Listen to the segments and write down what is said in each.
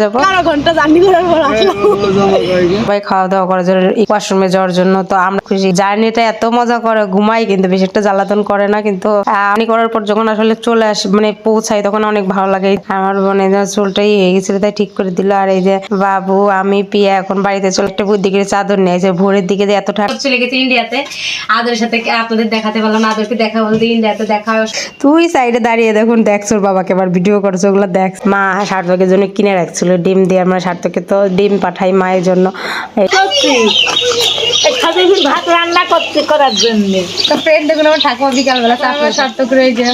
যাব। ঘণ্টা জার্নি করার পর সবাই খাওয়া দাওয়া করার জন্য ওয়াশরুমে যাওয়ার জন্য তো আমরা খুশি। জার্নিটা এত মজা করে ঘুমাই কিন্তু বেশি একটা জ্বালাতন করে না কিন্তু আমি করার পর যখন আসলে চলে আস মানে পৌঁছাই তখন অনেক ভালো লাগে। আমার বোনে চুলটাই হয়ে গেছিল তাই ঠিক করে দিল। আর এই যে বাবু আমি পিয়া এখন বাড়িতে চলে একটা বুদ্ধি করে চাদর নিয়ে যে ভোরের দিকে যে এত ঠান্ডা চলে গেছে ইন্ডিয়াতে আদরের সাথে আপনাদের দেখাতে পারলাম না আদরকে দেখা বলতে ইন্ডিয়াতে দেখা তুই সাইডে দাঁড়িয়ে দেখুন দেখছ ওর বাবাকে আবার ভিডিও করছ ওগুলো দেখ। মা সার্থকের জন্য কিনে রাখছিল ডিম দিয়ে আমরা সার্থকে তো ডিম পাঠাই মায়ের জন্য। ভাত রান্না করতে করার জন্য? তো ফ্রেন্ড আমার ঠাকুমা বিকালবেলা চাপড়া সার্থক করে এই যে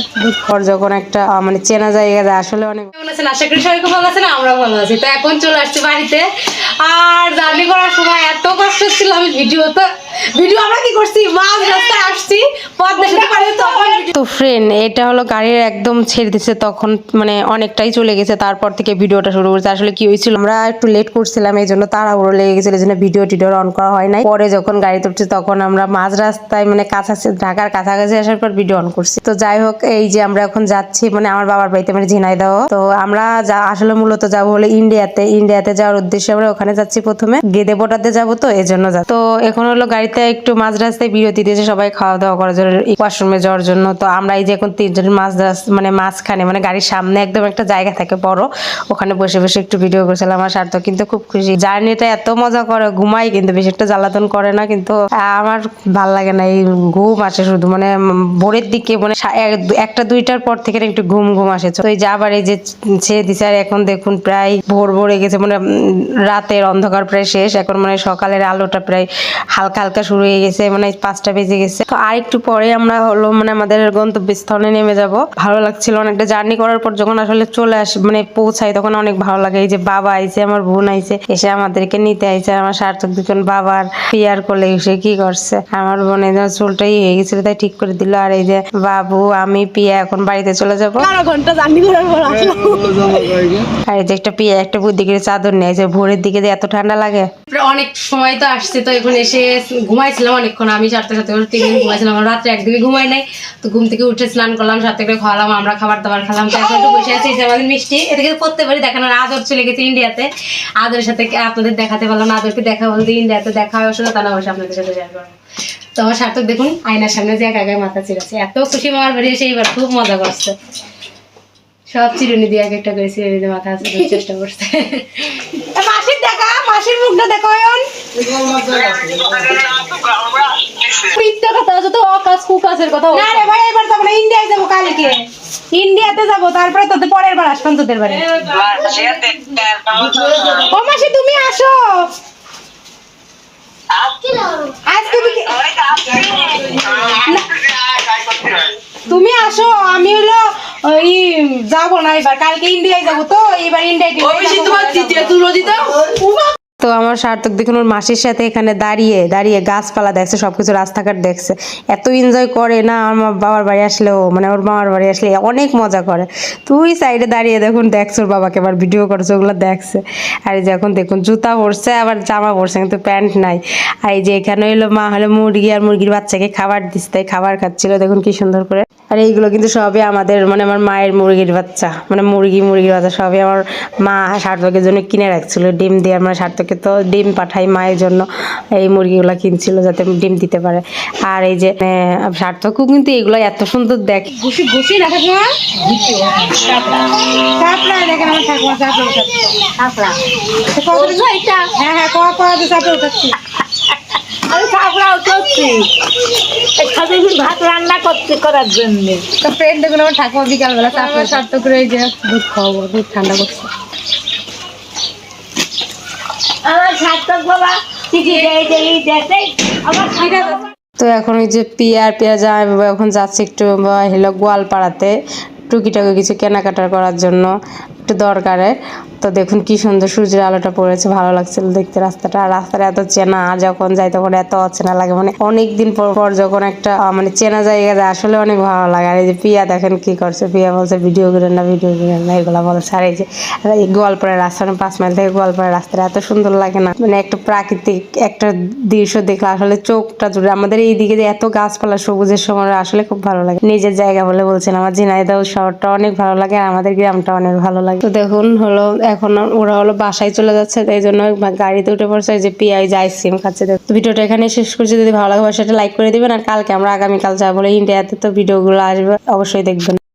যখন একটা মানে চেনা জায়গা যায় আসলে অনেক কেমন আছেন? আশা করি সবাই খুব ভালো আছেন আমরা ভালো আছি। তো এখন চলে আসছি বাড়িতে। আর জার্নি করার সময় এত তো। ফ্রেন্ড এটা হলো গাড়ির একদম ছেড়ে দিচ্ছে তখন মানে অনেকটাই চলে গেছে, তারপর থেকে ভিডিওটা শুরু করছে। আসলে কি হয়েছিল, আমরা একটু লেট করছিলাম, এই জন্য তাড়াহুড়ো লেগে গেছিল এই জন্য ভিডিও টিডিও অন করা হয় নাই। পরে যখন গাড়িতে উঠছি তখন আমরা মাঝ রাস্তায় মানে কাছাকাছি, ঢাকার কাছাকাছি আসার পর ভিডিও অন করছি। তো যাই হোক, এই যে আমরা এখন যাচ্ছি মানে আমার বাবার বাড়িতে মানে ঝিনাই ঝিনাইদহ। তো আমরা যা, আসলে মূলত যাব হলো ইন্ডিয়াতে ইন্ডিয়াতে যাওয়ার উদ্দেশ্যে আমরা ওখানে যাচ্ছি প্রথমে। গেদে বোটাতে যাব তো, এই জন্য যা তো এখন হলো গাড়িতে একটু মাঝ রাস্তায় বিরতি দিয়েছে, সবাই খাওয়া দাওয়া করার জন্য ওয়াশরুমে যাওয়ার জন্য। তো আমরা এই যে এখন তিনজন মাঝ মানে মাঝখানে মানে গাড়ির সামনে একদম একটা জায়গা থাকে বড়, ওখানে বসে বসে একটু ভিডিও করছিলাম আমার সার্থক কিন্তু খুব খুশি। জার্নিটা এত মজা করে, ঘুমাই কিন্তু, বেশি একটা জ্বালাতন করে না, কিন্তু আমার ভালো লাগে না এই ঘুম আসে শুধু মানে ভোরের দিকে মানে এক- একটা দুইটার পর থেকে একটু ঘুম ঘুম আসে। তো এই যে আবার এই যে ছেড়ে দিছে, আর এখন দেখুন প্রায় ভোর ভোরে গেছে মানে রাতের অন্ধকার প্রায় শেষ, এখন মানে সকালের আলোটা প্রায় হালকা হালকা শুরু হয়ে গেছে মানে পাঁচটা বেজে গেছে। তো আর একটু পরে আমরা হলো মানে আমাদের গন্তব্যস্থলে নেমে যাব। ভালো লাগছিল অনেকটা জার্নি করার পর যখন আসলে চলে আস মানে পৌঁছাই তখন অনেক ভালো লাগে। এই যে বাবা আইছে আমার বোন আইছে এসে আমাদেরকে নিতে আইছে। আমার সার্থক দুজন বাবার পিয়ার কোলে এসে কি করছে? আমার বোনের চুলটাই হয়ে গেছিল তাই ঠিক করে দিল। আর এই যে বাবু আমি পিয়া এখন বাড়িতে চলে যাব। ঘণ্টা জার্নি করার পর আসলাম। আর এই যে একটা পিয়া একটা বুদ্ধি করে চাদর নিয়ে যে ভোরের দিকে যে এত ঠান্ডা লাগে। অনেক সময় তো আসছে, তো এখন এসে ঘুমাইছিলাম অনেকক্ষণ। আমি চারটে সাথে তিন দিন ঘুমাইছিলাম রাত্রে একদিনই ঘুমাই নাই। তো ঘুম থেকে উঠে স্নান করলাম, সাথে করে খাওয়ালাম, আমরা খাবার দাবার খেলাম তো এখন একটু বসে আছি আমাদের মিষ্টি। এটাকে করতে পারি দেখানোর আদর চলে গেছে ইন্ডিয়াতে। আদরের সাথে আপনাদের দেখাতে পারলাম আদরকে দেখা বলতে ইন্ডিয়াতে দেখা হয় ওর সাথে তা না, অবশ্যই আপনাদের সাথে শেয়ার করব। তো আমার সার্থক দেখুন, আয়নার সামনে যে এক একা মাথা চিরাছে এত খুশি মামার বাড়ি এসে এইবার খুব মজা করছে। সব চিরুনি দিয়ে এক একটা করে চিরুনি দিয়ে মাথা চেষ্টা করছে এ, মাসির দেখা মাসির মুখটা দেখো মিথ্যা কথা কথা না রে ভাই এবার যাব না ইন্ডিয়ায় যাব কালকে। ইন্ডিয়াতে যাব তারপরে তোদের পরের বার আসবেন তোদের বাড়ি। ও মাসি তুমি আসো। আজকে তুমি আসো আমি হলো ওই যাব না এবার। কালকে ইন্ডিয়ায় যাব তো এবার ইন্ডিয়ায় তো আমার সার্থক দেখুন, ওর মাসির সাথে এখানে দাঁড়িয়ে দাঁড়িয়ে গাছপালা দেখছে, সবকিছু রাস্তাঘাট দেখছে। এত এনজয় করে না, আমার বাবার বাড়ি আসলেও মানে ওর মামার বাড়ি আসলে অনেক মজা করে। তুই সাইডে দাঁড়িয়ে দেখুন, দেখছে ওর বাবাকে, আবার ভিডিও করছে, ওগুলো দেখছে। আর এই যে এখন দেখুন, জুতা পরছে, আবার জামা পরছে, কিন্তু প্যান্ট নাই। আর এই যে এখানে হলো মা হলো মুরগি, আর মুরগির বাচ্চাকে খাবার দিচ্ছে, তাই খাবার খাচ্ছিল, দেখুন কি সুন্দর করে। আর এইগুলো কিন্তু সবই আমাদের মানে আমার মায়ের মুরগির বাচ্চা মানে মুরগি, মুরগির বাচ্চা সবই আমার মা সার্থকের জন্য কিনে রাখছিল, ডিম দিয়ে আমরা সার্থকে তো ডিম পাঠাই মায়ের জন্য। এই মুরগিগুলো কিনছিল যাতে ডিম দিতে পারে। আর এই যে সার্থকও কিন্তু এগুলো এত সুন্দর দেখে ঘুষি ঘুষি না ঠাকুমা? দেখেন আমার ঠাকুমা চাপড়া হ্যাঁ হ্যাঁ কয়া কয়া দিয়ে চাপড়া উঠাচ্ছি। আমি চাপড়া উঠাচ্ছি। এখানে ভাত রান্না করতে করার জন্য? তো ফ্রেন্ড দেখুন আমার ঠাকুমা বিকালবেলা চাপড়া সার্থ করে এই যে দুধ খাওয়াবো দুধ ঠান্ডা করছে। আমার সার্থক বাবা চিঠি দেয় দেয় দেখে আমার তো এখন ওই যে পিয়ার পিয়া যায় এখন যাচ্ছে একটু হলো গোয়ালপাড়াতে টুকিটাকি কিছু কেনাকাটা করার জন্য। একটু দরকারে। তো দেখুন কি সুন্দর সূর্যের আলোটা পড়েছে, ভালো লাগছিল দেখতে রাস্তাটা। আর রাস্তাটা এত চেনা, যখন যাই তখন এত অচেনা লাগে। মানে অনেক দিন পর পর যখন একটা মানে চেনা জায়গা যায়, আসলে অনেক ভালো লাগে। আর এই যে পিয়া, দেখেন কি করছে। পিয়া বলছে, ভিডিও করেন না, ভিডিও করেন না। এগুলো বলছে আর এই যে এই গোয়ালপাড়ার রাস্তা মানে পাঁচ মাইল থেকে গোয়ালপাড়ার রাস্তাটা এত সুন্দর লাগে না। মানে একটা প্রাকৃতিক একটা দৃশ্য দেখলে আসলে চোখটা জুড়ে, আমাদের এইদিকে যে এত গাছপালা সবুজের সময় আসলে খুব ভালো লাগে। নিজের জায়গা বলে বলছেন। আমার ঝিনাইদহ শহরটা অনেক ভালো লাগে, আর আমাদের গ্রামটা অনেক ভালো লাগে। লাগে তো দেখুন হলো, এখন ওরা হলো বাসায় চলে যাচ্ছে তাই জন্য গাড়িতে উঠে পড়ছে যে পিয়াই যে সিম খাচ্ছে। তো ভিডিওটা এখানে শেষ করছি, যদি ভালো লাগে সেটা লাইক করে দিবেন, আর কালকে আমরা আগামীকাল যাব ইন্ডিয়াতে, তো ভিডিওগুলো আসবে, অবশ্যই দেখবেন